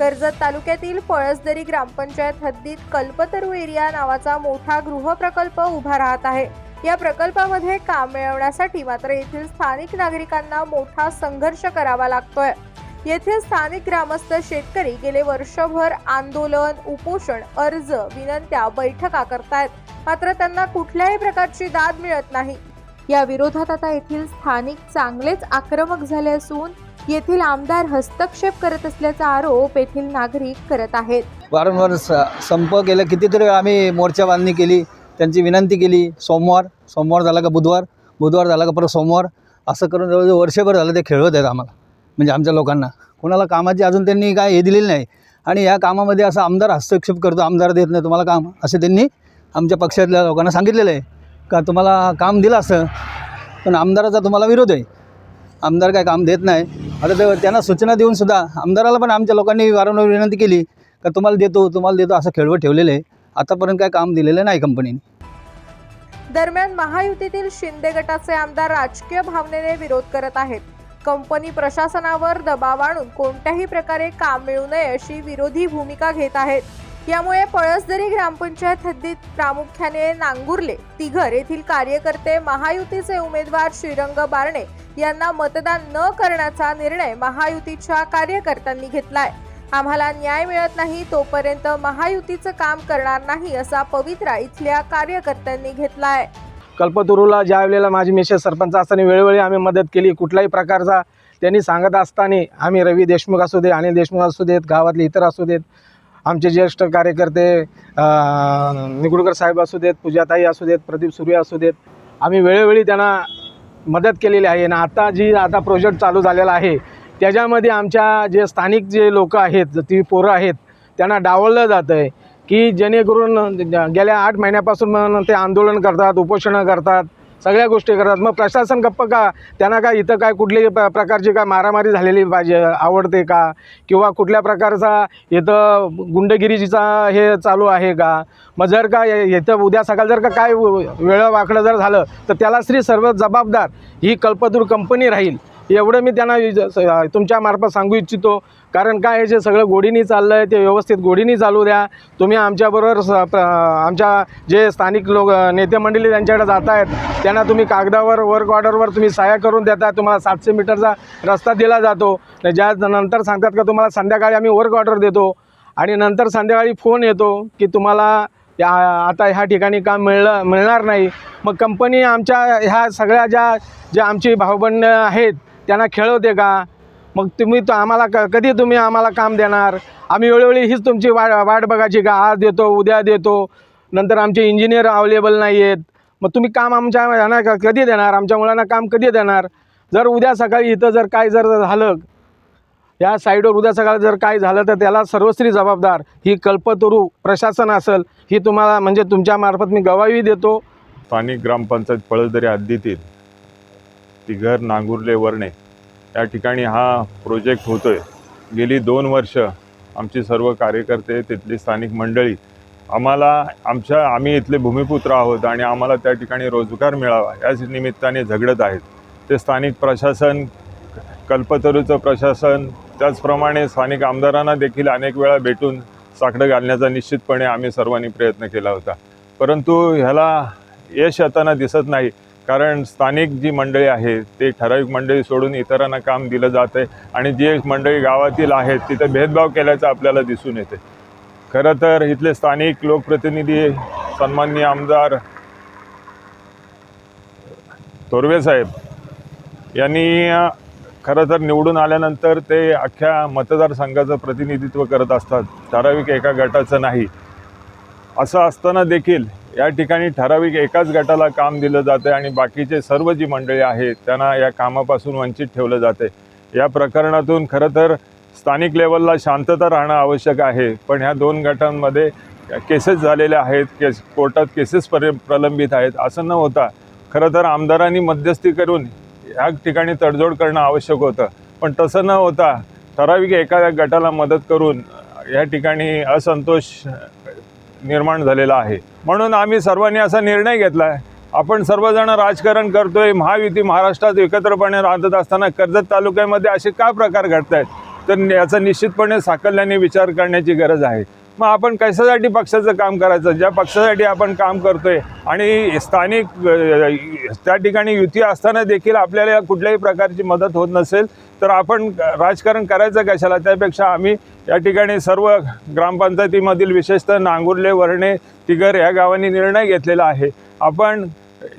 कर्जत तालुक्यातील पळसदरी ग्रामपंचायत हद्दीत कल्पतरू एरिया नावाचा मोठा गृहप्रकल्प उभा राहत आहे. या प्रकल्पामध्ये काम मिळवण्यासाठी मात्र येथील स्थानिक नागरिकांना मोठा संघर्ष करावा लागतोय. येथील स्थानिक ग्रामस्थ शेतकरी गेले वर्षभर आंदोलन उपोषण अर्ज विनंत्या बैठका करतायत. मात्र त्यांना कुठल्याही प्रकारची दाद मिळत नाही. या विरोधात आता येथील स्थानिक चांगलेच आक्रमक झाले असून येथील आमदार हस्तक्षेप करत असल्याचा आरोप येथील नागरिक करत आहेत. वारंवार स संप केलं. कितीतरी आम्ही मोर्चा बांधणी केली. त्यांची विनंती केली. सोमवार सोमवार झाला का बुधवार? बुधवार झाला का परत सोमवार? असं करून जवळजवळ वर्षभर झालं ते खेळवत आहेत आम्हाला. म्हणजे आमच्या लोकांना. कोणाला कामाची अजून त्यांनी काय हे दिलेली नाही. आणि या कामामध्ये असं आमदार हस्तक्षेप करतो आमदार देत नाही. तुम्हाला काम असं त्यांनी आमच्या पक्षातल्या लोकांना सांगितलेलं आहे. का तुम्हाला काम दिलं असं? पण आमदाराचा तुम्हाला विरोध आहे. आमदार काय काम देत नाही. आता ते त्यांना सूचना देऊन सुद्धा आमदाराला पण आमच्या लोकांनी वारंवार विनंती केली का तुम्हाला देतो तुम्हाला देतो असं खेळवं ठेवलेलं आहे. आतापर्यंत काय काम दिलेलं नाही कंपनीने. दरम्यान महायुतीतील शिंदे गटाचे आमदार राजकीय भावनेने विरोध करत आहेत. कंपनी प्रशासनावर दबाव आणून कोणत्याही प्रकारे काम मिळू नये अशी विरोधी भूमिका घेत आहेत. यामुळे पळसदरी ग्रामपंचायत हद्दीत प्रामुख्याने नांगुर्ले तिघर येथील कार्यकर्ते महायुतीचे उमेदवार श्रीरंग बारणे यांना मतदान न करण्याचा निर्णय महायुतीच्या कार्यकर्त्यांनी घेतलाय. आम्हाला न्याय मिळत नाही तोपर्यंत महायुतीचं काम करणार नाही असा पवित्रा इथल्या कार्यकर्त्यांनी घेतलाय. कल्पतरूला ज्या वेळेला माझी मिसेस सरपंच असताना वेळोवेळी आम्ही मदत केली कुठल्याही प्रकारचा त्यांनी सांगत असताना आम्ही रवी देशमुख असू दे अनिल देशमुख असू देत गावातले इतर असू देत आमचे ज्येष्ठ कार्यकर्ते निगुडकर साहेब असू देत पूजाताई असू देत प्रदीप सूर्य असू देत आम्ही वेळोवेळी त्यांना मदत केलेली आहे आणि आता जी आता प्रोजेक्ट चालू झालेला आहे त्याच्यामध्ये आमच्या जे स्थानिक जे लोक आहेत ती पोरं आहेत त्यांना डावललं जातं आहे की जेणेकरून गेल्या आठ महिन्यापासून मग ते आंदोलन करतात उपोषणं करतात सगळ्या गोष्टी करतात. मग प्रशासन गप्प का? त्यांना काय इथं काय कुठली प प्रकारची काय मारामारी झालेली पाहिजे आवडते का? किंवा कुठल्या प्रकारचा इथं गुंडगिरीचा हे चालू आहे का? मग जर का इथं उद्या सकाळ जर का काय वेळं वाकडं जर झालं तर त्याला श्री सर्व जबाबदार ही कल्पतूर कंपनी राहील. एवढं मी त्यांना विज- तुमच्या मार्फत सांगू इच्छितो. कारण काय आहे जे सगळं गोडीनी चाललं आहे ते व्यवस्थित गोडीनी चालू द्या. तुम्ही आमच्याबरोबर स प्र आमच्या जे स्थानिक लोक नेते मंडळी त्यांच्याकडे जात आहेत त्यांना तुम्ही कागदावर वर्क ऑर्डरवर तुम्ही सहाय्य करून देता तुम्हाला सातशे मीटरचा रस्ता दिला जातो. ज्या नंतर सांगतात का तुम्हाला संध्याकाळी आम्ही वर्क ऑर्डर देतो. आणि नंतर संध्याकाळी फोन येतो की तुम्हाला या आता ह्या ठिकाणी काम मिळलं मिळणार नाही. मग कंपनी आमच्या ह्या सगळ्या ज्या ज्या आमची भाऊबंड आहेत त्यांना खेळवते का? मग तुम्ही तो आम्हाला क कधी तुम्ही आम्हाला काम देणार? आम्ही वेळोवेळी हीच तुमची वा वाट बघायची का? आज देतो उद्या देतो. नंतर आमचे इंजिनियर अवेलेबल नाही आहेत मग तुम्ही काम आमच्या ह्यांना कधी देणार? आमच्या मुलांना काम कधी देणार? जर उद्या सकाळी इथं जर काय जर झालं या साईडवर उद्या सकाळी जर काय झालं तर त्याला सर्वस्त्री जबाबदार. ही कल्पतरू प्रशासन असेल ही तुम्हाला म्हणजे तुमच्यामार्फत मी गवाही देतो. स्थानिक ग्रामपंचायत पळसदरी हद्दीतील तिघर नांगुर्ले वरणे. या ठिकाणी हा प्रोजेक्ट होतो आहे गेली दोन वर्ष आमची सर्व कार्यकर्ते तिथली स्थानिक मंडळी आम्हाला आमच्या आम्ही इथले भूमिपुत्र आहोत आणि आम्हाला त्या ठिकाणी रोजगार मिळावा याच निमित्ताने झगडत आहेत. ते स्थानिक प्रशासन कल्पतरूचं प्रशासन त्याचप्रमाणे स्थानिक आमदारांना देखील अनेक वेळा भेटून साकडं घालण्याचा निश्चितपणे आम्ही सर्वांनी प्रयत्न केला होता. परंतु ह्याला यश येताना दिसत नाही. कारण स्थानिक जी मंडळी आहे ते ठराविक मंडळी सोडून इतरांना काम दिलं जात आहे आणि जी मंडळी गावातील आहेत तिथे भेदभाव केल्याचं आपल्याला दिसून येते खरं तर इथले स्थानिक लोकप्रतिनिधी सन्माननीय आमदार तोरवे साहेब यांनी खरं तर निवडून आल्यानंतर ते अख्ख्या मतदारसंघाचं प्रतिनिधित्व करत असतात. ठराविक एका गटाचं नाही. असं असताना देखील या ठिकाणी ठराविक एकाच गटाला काम दिलं जातं आणि बाकीचे सर्व जी मंडळी आहेत त्यांना या कामापासून वंचित ठेवलं जाते. या प्रकरणातून खरं तर स्थानिक लेवलला शांतता राहणं आवश्यक आहे पण ह्या दोन गटांमध्ये केसेस झालेल्या आहेत केस कोर्टात केसेस पर प्रलंबित आहेत असं न होता खरं तर आमदारांनी मध्यस्थी करून ह्या ठिकाणी तडजोड करणं आवश्यक होतं. पण तसं न होता ठराविक एका गटाला मदत करून या ठिकाणी असंतोष निर्माण झालेला आहे. म्हणून आम्ही सर्वांनी असा निर्णय घेतला आहे आपण सर्वजण राजकारण करतोय महायुती महाराष्ट्रात एकत्रपणे राहत असताना कर्जत तालुक्यामध्ये असे काय प्रकार घडत आहेत तर याचा निश्चितपणे साकल्याने विचार करण्याची गरज आहे. मग आपण कशासाठी पक्षाचं काम करायचं? ज्या पक्षासाठी आपण काम करतोय आणि स्थानिक त्या ठिकाणी युती असताना देखील आपल्याला कुठल्याही प्रकारची मदत होत नसेल तर आपण राजकारण करायचं कशाला? त्यापेक्षा आम्ही या ठिकाणी सर्व ग्रामपंचायतीमधील विशेषतः नांगुर्ले वर्णे तिगर या गावांनी निर्णय घेतलेला आहे. आपण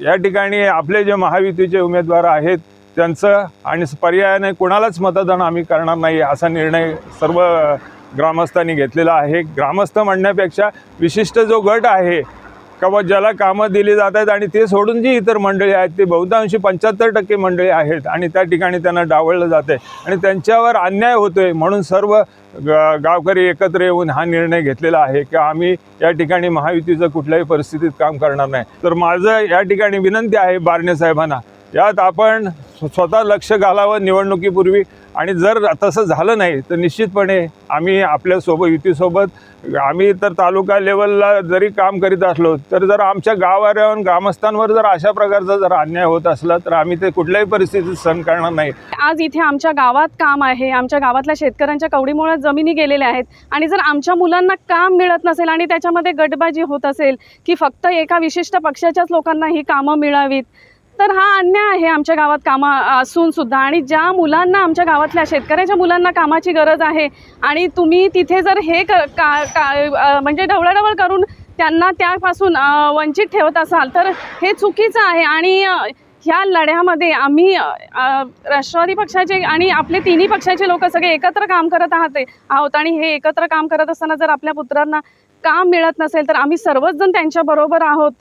या ठिकाणी आपले जे महायुतीचे उमेदवार आहेत त्यांचं आणि पर्यायाने कुणालाच मतदान आम्ही करणार नाही असा निर्णय सर्व ग्रामस्थांनी घेतलेला आहे. ग्रामस्थ म्हणण्यापेक्षा विशिष्ट जो गट आहे का ज्याला कामं दिली जात आहेत आणि ते सोडून जी इतर मंडळी आहेत ते बहुतांशी पंच्याहत्तर टक्के मंडळी आहेत आणि त्या ठिकाणी त्यांना डावळलं जाते आणि त्यांच्यावर अन्याय होतोय म्हणून सर्व ग गावकरी एकत्र येऊन हा निर्णय घेतलेला आहे की आम्ही या ठिकाणी महायुतीचं कुठल्याही परिस्थितीत काम करणार नाही. तर माझं या ठिकाणी विनंती आहे बारणे साहेबांना यात आपण स्वतः लक्ष घालावं निवडणुकीपूर्वी. आणि जर तसं झालं नाही तर निश्चितपणे आम्ही आपल्यासोबत युतीसोबत आम्ही तर तालुका लेवलला जरी काम करीत असलो तर जर आमच्या गावावर ग्रामस्थांवर जर अशा प्रकारचा जर अन्याय होत असला तर आम्ही ते कुठल्याही परिस्थितीत सहन करणार नाही. आज इथे आमच्या गावात काम आहे आमच्या गावातल्या शेतकऱ्यांच्या कवडीमुळे जमिनी गेलेल्या आहेत. आणि जर आमच्या मुलांना काम मिळत नसेल आणि त्याच्यामध्ये गटबाजी होत असेल की फक्त एका विशिष्ट पक्षाच्याच लोकांना ही कामं मिळावीत तर हा अन्याय आहे आमच्या गावात कामं असून सुद्धा. आणि ज्या मुलांना आमच्या गावातल्या शेतकऱ्याच्या मुलांना कामाची गरज आहे आणि तुम्ही तिथे जर हे क का का म्हणजे ढवळाढवळ करून त्यांना त्यापासून वंचित ठेवत असाल तर हे चुकीचं आहे. आणि ह्या लढ्यामध्ये आम्ही राष्ट्रवादी पक्षाचे आणि आपले तिन्ही पक्षाचे लोक सगळे एकत्र काम करत आहात आहोत. आणि हे एकत्र काम करत असताना जर आपल्या पुत्रांना काम मिळत नसेल तर आम्ही सर्वच जण त्यांच्याबरोबर आहोत.